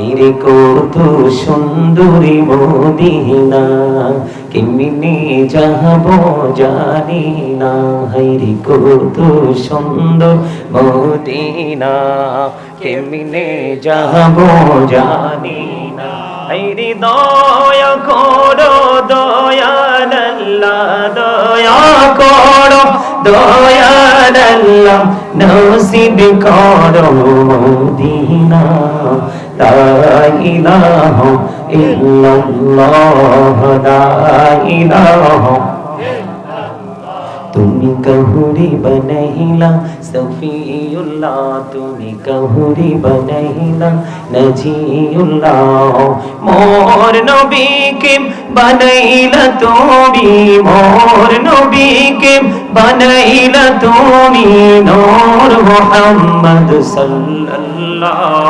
আইরে কত সুন্দরী মদিনা, কেমনি যাব জানি না। হাইরে কত সুন্দর মদিনা, কেমনে যাব জানি না। হাইরে দয়া করো দয়াল্লা দয়া করো দয়াল্লা নসিব করো মদিনা। لا إله إلا الله لا إله তুমি কহুরি বনহিলা সফিউল্লাহ তুমি কহুরি বনহিলা নজিউল্লাহ মোর নবীকে বনাইলা তুমি মোর নবীকে বনাইলা তুমি নূর মুহাম্মদ সাল্লাল্লাহ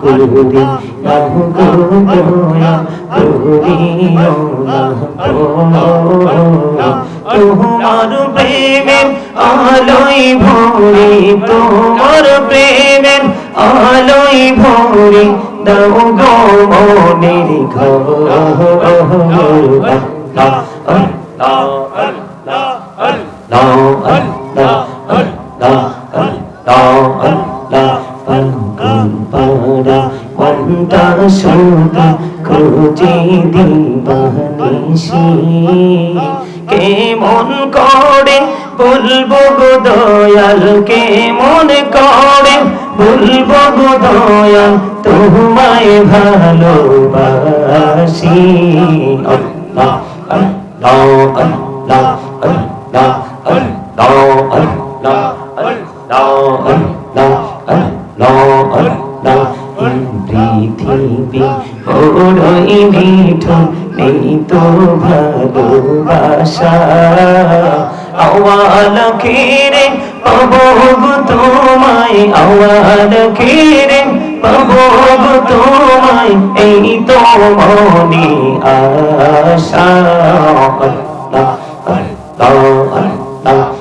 কুলহুদি বাহু গুরুয়া কুলহুদিও তোমার প্রেমে আলোই ভরে তোমার প্রেমে আলোই ভরে দাও গো মনের ঘর মনটা শুধু খুঁজে দিবানিসি কেমন করে বলব গো দয়াল কেমন করে বলব গো দয়াল তোমায় ভালোবাসি আল্লাহ আল্লাহ আল্লাহ আল্লাহ আল্লাহ আল্লাহ আল্লাহ আল্লাহ আল্লাহ পৃথিবী ওরই মিঠুন, নেই তো ভালোবাসা। আওয়াল কিরে, পাবো তোমায়, আওয়াল কিরে, পাবো তোমায়, এই তো মনে আশা। আল্লাহ আল্লাহ আল্লাহ